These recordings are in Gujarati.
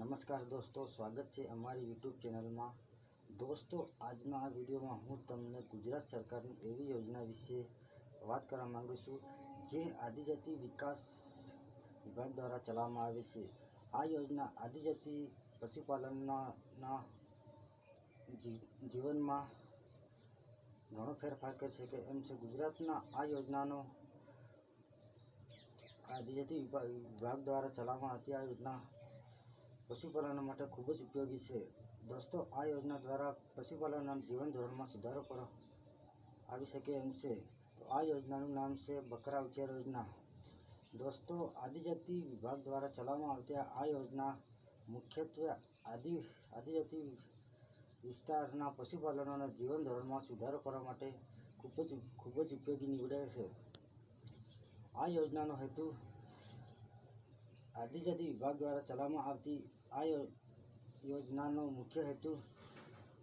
નમસ્કાર દોસ્તો, સ્વાગત છે અમારી યુટ્યુબ ચેનલમાં. દોસ્તો, આજના આ વિડીયોમાં હું તમને ગુજરાત સરકારની એવી યોજના વિશે વાત કરવા માગું છું, જે આદિજાતિ વિકાસ વિભાગ દ્વારા ચલાવવામાં આવે છે. આ યોજના આદિજાતિ પશુપાલનના જીવનમાં ઘણો ફેરફાર કરી શકે એમ છે, ગુજરાતના આ યોજનાનો આદિજાતિ વિભા- વિભાગ દ્વારા ચલાવવામાં આવતી આ યોજના પશુપાલન માટે ખૂબ જ ઉપયોગી છે. દોસ્તો, આ યોજના દ્વારા પશુપાલનના જીવન ધોરણમાં સુધારો કરો. આવી શકે એમ છે. તો આ યોજનાનું નામ છે બકરા ઉછેર યોજના. દોસ્તો, આદિજાતિ વિભાગ દ્વારા ચલાવવામાં આવતી આ યોજના મુખ્યત્વે આદિ, આદિજાતિ વિસ્તારના પશુપાલનોના જીવન ધોરણમાં સુધારો કરવા માટે ખૂબ જ ખૂબ જ ઉપયોગી નીવડે છે. આ યોજનાનો હેતુ આદિજાતિ વિભાગ દ્વારા ચલાવવામાં આવતી આ યોજનાનો મુખ્ય હેતુ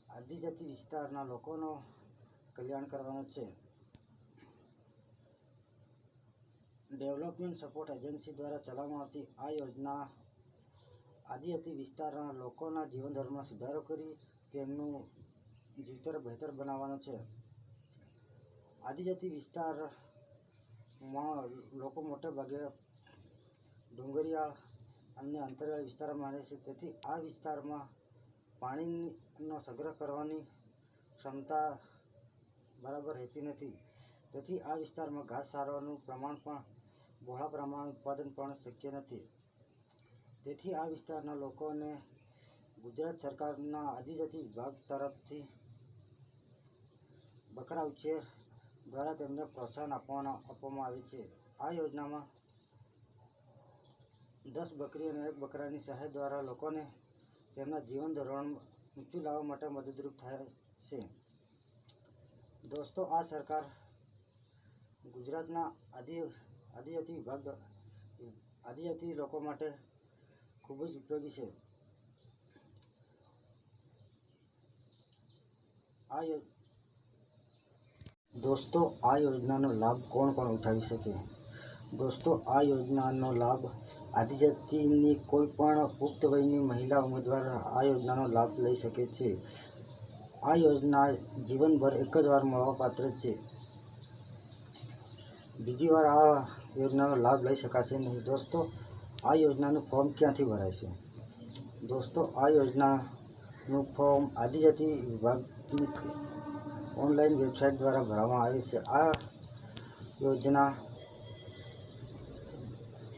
આદિજાતિ વિસ્તારના લોકોનો કલ્યાણ કરવાનો છે. ડેવલપમેન્ટ સપોર્ટ એજન્સી દ્વારા ચલાવવામાં આવતી આ યોજના આદિજાતિ વિસ્તારના લોકોના જીવનધોરણમાં સુધારો કરી તેમનું જીવતર બહેતર બનાવવાનો છે. આદિજાતિ વિસ્તારમાં લોકો મોટે ભાગે ડુંગરિયા અને અંતરિયાળ વિસ્તારમાં રહે છે. તેથી આ વિસ્તારમાં પાણીનો સંગ્રહ કરવાની ક્ષમતા બરાબર રહેતી નથી. તેથી આ વિસ્તારમાં ઘાસ સારવાનું પ્રમાણ પણ, બહોળા પ્રમાણ ઉત્પાદન પણ શક્ય નથી. તેથી આ વિસ્તારના લોકોને ગુજરાત સરકારના આદિજાતિ વિભાગ તરફથી બકરા ઉછેર દ્વારા તેમને પ્રોત્સાહન આપવાના, આપવામાં આવે છે. આ યોજનામાં દસ બકરી અને એક બકરાની સહાય દ્વારા લોકોને તેમના જીવન ધોરણ ઊંચું લાવવા માટે મદદરૂપ થાય છે. દોસ્તો, આ સરકાર ગુજરાતના આદિ, આદિજાતિ વિભાગ, આદિજાતિ લોકો માટે ખૂબ જ ઉપયોગી છે. આ દોસ્તો, આ યોજનાનો લાભ કોણ કોણ ઉઠાવી શકે? દોસ્તો, આ યોજનાનો લાભ આદિજાતિની કોઈ પણ પુખ્ત વયની મહિલા ઉમેદવાર આ યોજનાનો લાભ લઈ શકે છે. આ યોજના જીવનભર એક જ વાર મળવાપાત્ર છે. બીજી વાર આ યોજનાનો લાભ લઈ શકાશે નહીં. દોસ્તો, આ યોજનાનું ફોર્મ ક્યાંથી ભરાય છે? દોસ્તો, આ યોજનાનું ફોર્મ આદિજાતિ વિભાગની ઓનલાઈન વેબસાઇટ દ્વારા ભરવામાં આવે છે. આ યોજના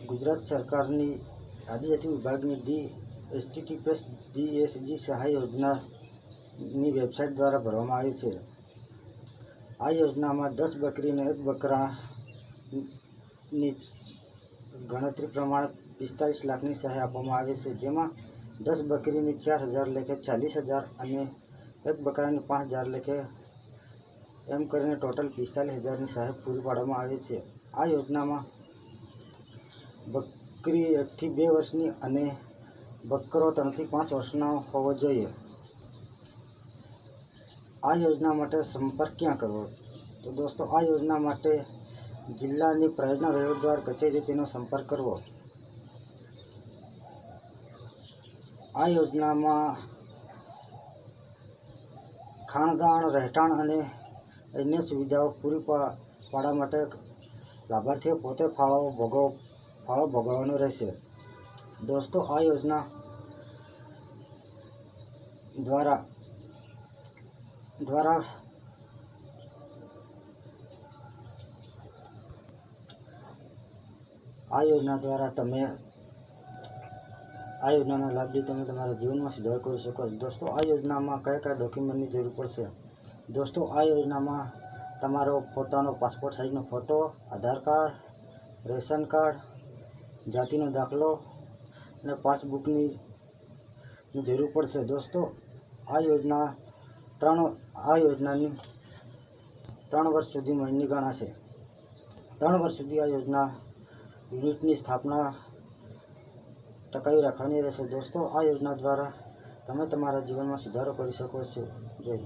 ગુજરાત સરકારની આદિજાતિ વિભાગની ડી એસટીટીપીએસ ડીએસજી સહાય યોજનાની વેબસાઇટ દ્વારા ભરવામાં આવે છે. આ યોજનામાં દસ બકરીને એક બકરાની ગણતરી પ્રમાણે પિસ્તાલીસ લાખની સહાય આપવામાં આવે છે. જેમાં દસ બકરીની ચાર હજાર લેખે ચાલીસ હજાર અને એક બકરાની પાંચ હજાર લેખે એમ કરીને ટોટલ પિસ્તાલીસ હજારની સહાય પૂરી પાડવામાં આવે છે. આ યોજનામાં બકરી એકથી બે વર્ષની અને બકરો ત્રણથી પાંચ વર્ષનો હોવો જોઈએ. આ યોજના માટે સંપર્ક ક્યાં કરવો? તો દોસ્તો, આ યોજના માટે જિલ્લાની પ્રયોજના વહીવટદાર કચેરી તેનો સંપર્ક કરવો. આ યોજનામાં ખાણદાણ, રહેઠાણ અને અન્ય સુવિધાઓ પૂરી પાડવા માટે લાભાર્થીઓ પોતે ફાળો ભોગવ ફાળો ભોગવવાનો રહેશે. દોસ્તો, આ યોજના દ્વારા દ્વારા આ યોજના દ્વારા તમે આ યોજનાનો લાભ લઈ તમે તમારા જીવનમાં સુધાર કરી શકો છો. દોસ્તો, આ યોજનામાં કયા કયા ડોક્યુમેન્ટની જરૂર પડશે? દોસ્તો, આ યોજનામાં તમારો પોતાનો passport સાઇઝનો photo Aadhaar card, ration card જાતિનો દાખલો અને પાસબુકની જરૂર પડશે. દોસ્તો, આ યોજના ત્રણ, આ યોજનાની ત્રણ વર્ષ સુધી મહિની ગણાશે. ત્રણ વર્ષ સુધી આ યોજના યુનિટની સ્થાપના ટકાવી રાખવાની રહેશે. દોસ્તો, આ યોજના દ્વારા તમે તમારા જીવનમાં સુધારો કરી શકો છો. જય